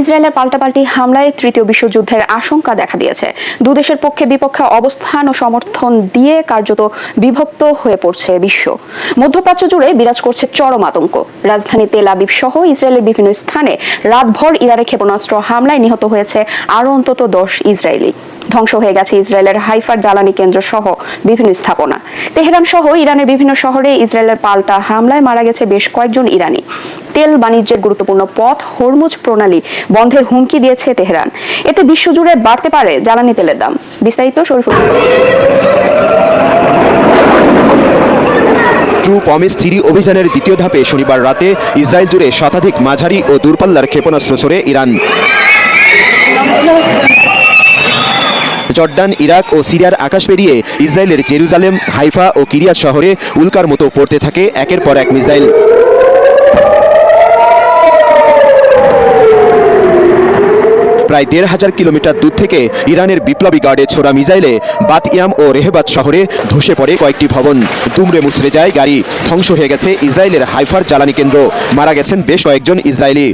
ইসরায়েলের পাল্টাপাল্টি হামলায় তৃতীয় বিশ্বযুদ্ধের আশঙ্কা দেখা দিয়েছে। দুদেশের পক্ষে বিপক্ষে অবস্থান ও সমর্থন দিয়ে কার্যত বিভক্ত হয়ে পড়ছে বিশ্ব। মধ্যপ্রাচ্য জুড়ে বিরাজ করছে চরম আতঙ্ক। রাজধানী তেল আবিব সহ ইসরায়েলের বিভিন্ন স্থানে রাতভর ইরানে ক্ষেপণাস্ত্র হামলায় নিহত হয়েছে আরও অন্তত দশ ইসরায়েলি। ধ্বংস হয়ে গেছে ইসরায়েলের হাইফার জ্বালানি কেন্দ্র সহ বিভিন্ন স্থাপনা। তেহরান সহ ইরানের বিভিন্ন শহরে ইসরায়েলের পাল্টা হামলায় মারা গেছে বেশ কয়েকজন ইরানি। তেল বাণিজ্যের গুরুত্বপূর্ণ পথ হরমুজ প্রণালী বন্ধের হুমকি দিয়েছে তেহরান। এতে বিশ্বজুড়ে বাড়তে পারে জ্বালানি তেলের দাম। বিস্তারিত শরীফুল ট্রু প্রমিস থ্রি অভিযানের দ্বিতীয় ধাপে শনিবার রাতে ইসরায়েল জুড়ে শতাধিক মাঝারি ও দূরপাল্লার ক্ষেপণাস্ত্র ছোড়ে ইরান। জর্ডান, ইরাক ও সিরিয়ার আকাশ পেরিয়ে ইসরায়েলের জেরুজালেম, হাইফা ও কিরিয়াত শহরে উল্কার মতো পড়তে থাকে একের পর এক মিসাইল। প্রায় দেড় হাজার কিলোমিটার দূর থেকে ইরানের বিপ্লবী গার্ডে ছোড়া মিসাইলে বাতইয়াম ও রেহবাদ শহরে ধসে পড়ে কয়েকটি ভবন। দুমড়ে মুচড়ে যায় গাড়ি। ধ্বংস হয়ে গেছে ইসরায়েলের হাইফার জ্বালানি কেন্দ্র। মারা গেছেন বেশ কয়েকজন ইসরায়েলি।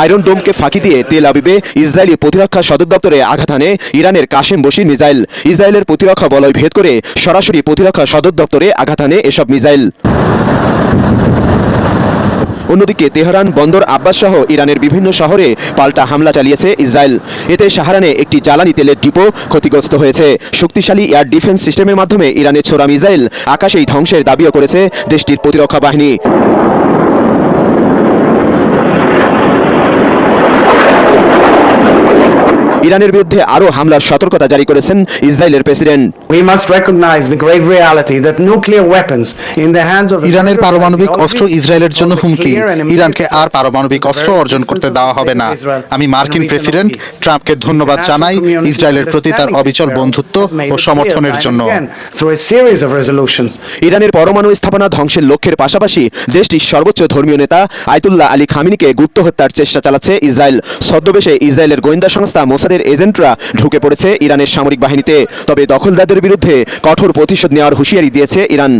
আয়রন ডোমকে ফাঁকি দিয়ে তেল আবিবে ইসরায়েলি প্রতিরক্ষা সদর দপ্তরে আঘাত হানে ইরানের কাশেম বসির মিসাইল। ইসরায়েলের প্রতিরক্ষা বলয় ভেদ করে সরাসরি প্রতিরক্ষা সদর দপ্তরে আঘাত হানে এসব মিসাইল। অন্যদিকে তেহরান বন্দর আব্বাস সহ ইরানের বিভিন্ন শহরে পাল্টা হামলা চালিয়েছে ইসরায়েল। এতে সাহারানে একটি জ্বালানি তেলের ডিপো ক্ষতিগ্রস্ত হয়েছে। শক্তিশালী এয়ার ডিফেন্স সিস্টেমের মাধ্যমে ইরানের ছোড়া মিসাইল আকাশেই ধ্বংসের দাবিও করেছে দেশটির প্রতিরক্ষা বাহিনী। ইরানের বিরুদ্ধে আরও হামলার সতর্কতা জারি করেছেন ইসরায়েলের president. We must recognise the grave reality that nuclear weapons in the hands of ইরানের পারমাণবিক অস্ত্র ইসরায়েলের জন্য হুমকি। ইরানকে আর পারমাণবিক অস্ত্র অর্জন করতে দেওয়া হবে না। আমি মার্কিন প্রেসিডেন্ট ট্রাম্পকে ধন্যবাদ জানাই ইসরায়েলের প্রতি তার অবিচল বন্ধুত্ব ও সমর্থনের জন্য। ইরানের পরমাণু স্থাপনা ধ্বংসের লক্ষ্যের পাশাপাশি দেশটির সর্বোচ্চ ধর্মীয় নেতা আইতুল্লাহ আলী খামিনিকে গুপ্ত হত্যার চেষ্টা চালাচ্ছে ইসরায়েল। সদ্যবেশে ইসরায়েলের গোয়েন্দা সংস্থা মোসাদ মোসাদের এজেন্টরা ঢুকে পড়েছে ইরানের সামরিক বাহিনীতে। তবে দখলদারদের বিরুদ্ধে কঠোর প্রতিশোধ নেওয়ার হুঁশিয়ারি দিয়েছে ইরান।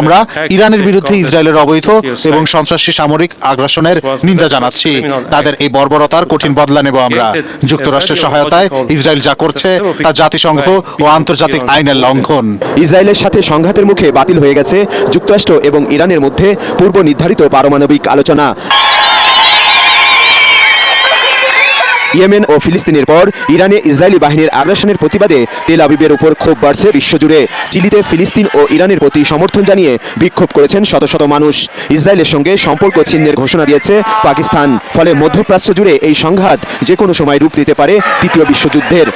আমরা ইরানের বিরুদ্ধে ইসরায়েলের অবৈধ এবং সন্ত্রাসী সামরিক আগ্রাসনের নিন্দা জানাচ্ছি। তাদের এই বর্বরতার কঠিন বদলা নেব আমরা। যুক্তরাষ্ট্রের সহায়তায় ইসরায়েল যা করছে তা জাতিসংঘ ও আন্তর্জাতিক আইনের লঙ্ঘন। ইসরায়েলের সাথে সংঘাতের মুখে বাতিল হয়ে গেছে যুক্তরাষ্ট্র এবং ইরানের মধ্যে পূর্ব নির্ধারিত পারমাণবিক আলোচনা। ইয়েমেন ও ফিলিস্তিনের পর ইরানে ইসরায়েলি বাহিনীর আগ্রাসনের প্রতিবাদে তেল আবিবের উপর ক্ষোভ বাড়ছে বিশ্বজুড়ে। চিলিতে ফিলিস্তিন ও ইরানের প্রতি সমর্থন জানিয়ে বিক্ষোভ করেছেন শত শত মানুষ। ইসরায়েলের সঙ্গে সম্পর্ক ছিন্নের ঘোষণা দিয়েছে পাকিস্তান। ফলে মধ্যপ্রাচ্য জুড়ে এই সংঘাত যে কোনো সময় রূপ নিতে পারে তৃতীয় বিশ্বযুদ্ধের।